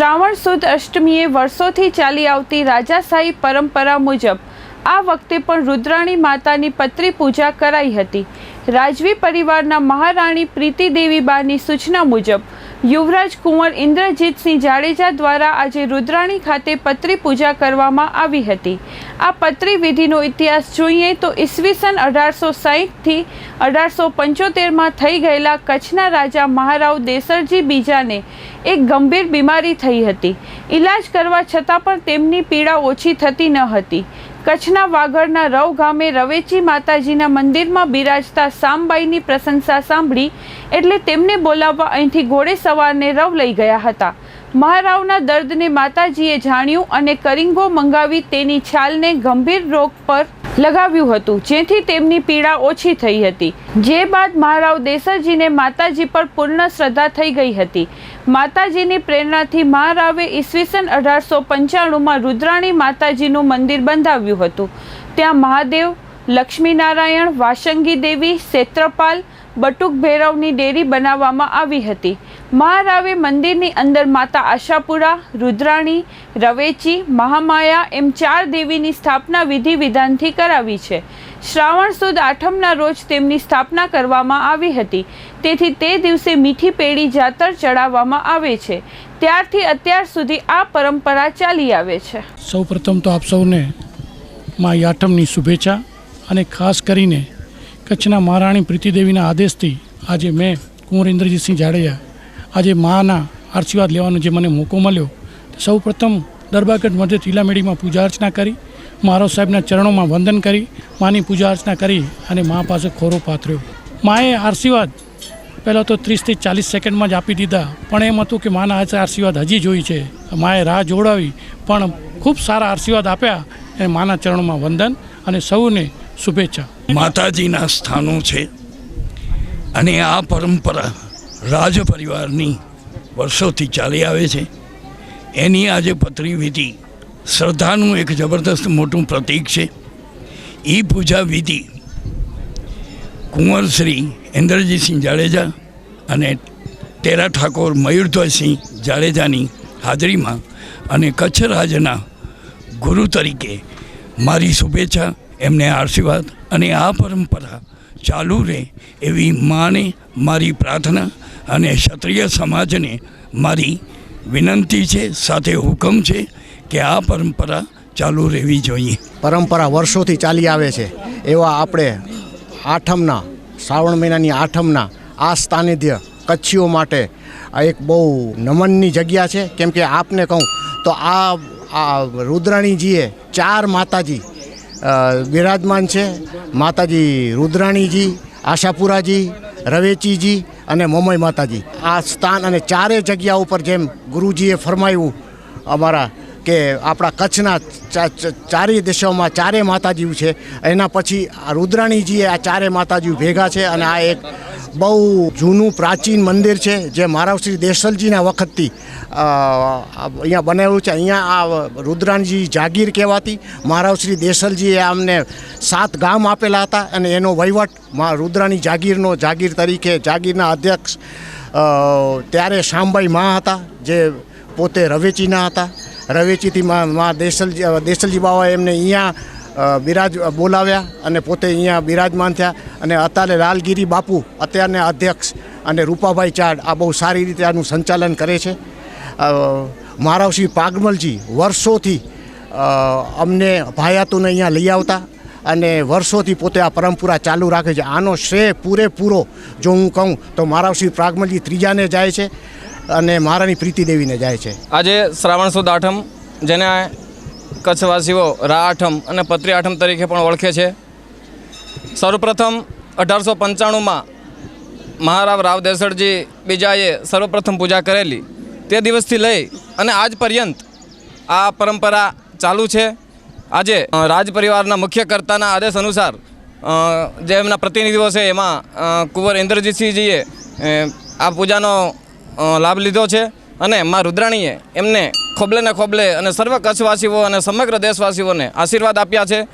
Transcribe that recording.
શ્રાવણ સુદ અષ્ટમીએ વર્ષોથી ચાલી આવતી રાજાશાહી પરંપરા મુજબ આ વખતે પણ રુદ્રાણી માતાની પત્રી પૂજા કરાઈ હતી. રાજવી પરિવારના મહારાણી પ્રીતિદેવી બાની સૂચના મુજબ યુવરાજ કુંવર ઇન્દ્રજીતસિંહ જાડેજા દ્વારા આજે રુદ્રાણી ખાતે પત્રી પૂજા કરવામાં આવી હતી. આ પત્રી વિધિનો ઇતિહાસ જોઈએ તો ઈસવીસન અઢારસો સાહીઠથી અઢારસો પંચોતેરમાં થઈ ગયેલા કચ્છના રાજા મહારાવ દેસરજી બીજાને એક ગંભીર બીમારી થઈ હતી. ઈલાજ કરવા છતાં પણ તેમની પીડા ઓછી થતી ન હતી. કચ્છના વાગડના રવ ગામે રવેચી માતાજીના મંદિરમાં બિરાજતા સામબાઈની પ્રશંસા સાંભળી એટલે તેમને બોલાવવા અહીંથી ઘોડે સવારને રવ લઈ ગયા હતા. મહારાવના દર્દને માતાજીએ જાણ્યું અને કરિંગો મંગાવી તેની છાલને ગંભીર રોગ પર લગાવ્યું હતું, જેથી તેમની પીડા ઓછી થઈ હતી. જે બાદ મહારાવ દેસરજીને માતાજી પર પૂર્ણ શ્રદ્ધા થઈ ગઈ હતી. માતાજીની પ્રેરણાથી મહારાવે ઈસવીસન અઢારસો પંચાણુંમાં રુદ્રાણી માતાજીનું મંદિર બંધાવ્યું હતું. ત્યાં મહાદેવ, લક્ષ્મીનારાયણ, વાસંગી દેવી ક્ષેત્રપાલ બટુક ભૈરવની ડેરી બનાવવામાં આવી હતી. મહારાવે મંદિરની અંદર માતા આશાપુરા, રુદ્રાણી, રવેચી, મહામાયા એમ ચાર દેવીની સ્થાપના વિધિ વિધાનથી કરાવી છે. શ્રાવણ સુદ આઠમના રોજ તેમની સ્થાપના કરવામાં આવી હતી. તેથી તે દિવસે મીઠી પેઢી જાતર ચડાવવામાં આવે છે. ત્યારથી અત્યાર સુધી આ પરંપરા ચાલી આવે છે. સૌ પ્રથમ તો આપ સૌને મા આઠમની શુભેચ્છા અને ખાસ કરીને કચ્છના મહારાણી પ્રીતિદેવીના આદેશથી આજે મેં કુંવર ઇન્દ્રજીતસિંહ જાડેજા આજે માના આશીર્વાદ લેવાનો જે મને મોકો મળ્યો સૌ પ્રથમ દરબારગઢ મધ્ય તિલામેડીમાં પૂજા અર્ચના કરી, મારો સાહેબના ચરણોમાં વંદન કરી, માની પૂજા અર્ચના કરી અને મા પાસે ખોરો પાથર્યો. માએ આશીર્વાદ પહેલાં તો ત્રીસથી ચાલીસ સેકન્ડમાં જ આપી દીધા, પણ એમ હતું કે માના આશીર્વાદ હજી જોઈ છે. માએ રાહ જોડાવી, પણ ખૂબ સારા આશીર્વાદ આપ્યા અને માના ચરણોમાં વંદન અને સૌને શુભેચ્છા. માતાજીના સ્થાનો છે અને આ પરંપરા રાજ પરિવારની વર્ષોથી ચાલી આવે છે. એની આજે પતરી વિધિ શ્રદ્ધાનું એક જબરદસ્ત મોટું પ્રતીક છે. એ પૂજા વિધિ કુંવર શ્રી ઇન્દ્રજીતસિંહ જાડેજા અને તેરા ઠાકોર મયુરધ્વજસિંહ જાડેજાની હાજરીમાં અને કચ્છ રાજના ગુરુ તરીકે મારી શુભેચ્છા, એમને આશીર્વાદ અને આ પરંપરા ચાલુ રહે એવી માને મારી પ્રાર્થના અને ક્ષત્રિય સમાજને મારી વિનંતી છે, સાથે હુકમ છે કે આ પરંપરા ચાલુ રહેવી જોઈએ. પરંપરા વર્ષોથી ચાલી આવે છે. એવા આપણે આઠમના, શ્રાવણ મહિનાની આઠમના આ સ્થાનિધ્ય કચ્છીઓ માટે એક બહુ નમનની જગ્યા છે. કેમ કે આપને કહું તો આ આ રુદ્રાણીજીએ ચાર માતાજી બિરાજમાન છે. માતાજી રુદ્રાણીજી, આશાપુરાજી, રવેચીજી અને મોમય માતાજી. આ સ્થાન અને ચારે જગ્યા ઉપર જેમ ગુરુજીએ ફરમાયું અમારા કે આપણા કચ્છના ચારેય દેશોમાં ચારે માતાજીઓ છે. એના પછી રુદ્રાણીજીએ આ ચારે માતાજીઓ ભેગા છે અને આ એક બહુ જૂનું પ્રાચીન મંદિર છે જે મહારાજ શ્રી દેસલજીના વખતથી અહીંયા બનેલું છે. અહીંયા આ રુદ્રાણીજી જાગીર કહેવાતી. મહારાજ શ્રી દેસલજીએ અમને સાત ગામ આપેલા હતા અને એનો વહીવટ મા રુદ્રાણી જાગીરનો જાગીર તરીકે જાગીરના અધ્યક્ષ ત્યારે શામભાઈ મા હતા, જે પોતે રવેચીના હતા. રવેચીથી મા દેસલજી દેસલજી બાવા એમને અહીંયા બિરાજ બોલાવ્યા અને પોતે અહીંયા બિરાજમાન થયા અને અત્યારે લાલગીરી બાપુ અત્યારના અધ્યક્ષ અને રૂપાભાઈ ચાડ આ બહુ સારી રીતે આનું સંચાલન કરે છે. અ, મહારાવશ્રી પાગમલજી વર્ષોથી અમને ભાયાતુને અહીંયા લઈ આવતા અને વર્ષોથી પોતે આ પરંપરા ચાલુ રાખે છે. આનો શ્રેય પૂરેપૂરો જો હું કહું તો મહારાવશ્રી પ્રાગમલજી ત્રીજાને જાય છે. અને મહારાણી પ્રીતિ દેવીને જાય છે. આજે શ્રાવણ સુદ આઠમ, જેને કચ્છવાસીઓ રા આઠમ અને પત્રી આઠમ તરીકે પણ ઓળખે છે. સર્વપ્રથમ અઢારસો પંચાણુંમાં મહારાવ રાવ દેસડજી બીજાએ સર્વપ્રથમ પૂજા કરેલી. તે દિવસથી લઈ અને આજ પર્યંત આ પરંપરા ચાલુ છે. આજે રાજ પરિવારના મુખ્ય કર્તાના આદેશ અનુસાર જે એમના પ્રતિનિધિઓ છે, એમાં કુંવર ઇન્દ્રજીતસિંહજીએ આ પૂજાનો લાભ લીધો છે અને મા રુદ્રાણીએ એમને ખોબલે ને ખોબલે અને સર્વ કચ્છવાસીઓ અને સમગ્ર દેશવાસીઓને આશીર્વાદ આપ્યા છે.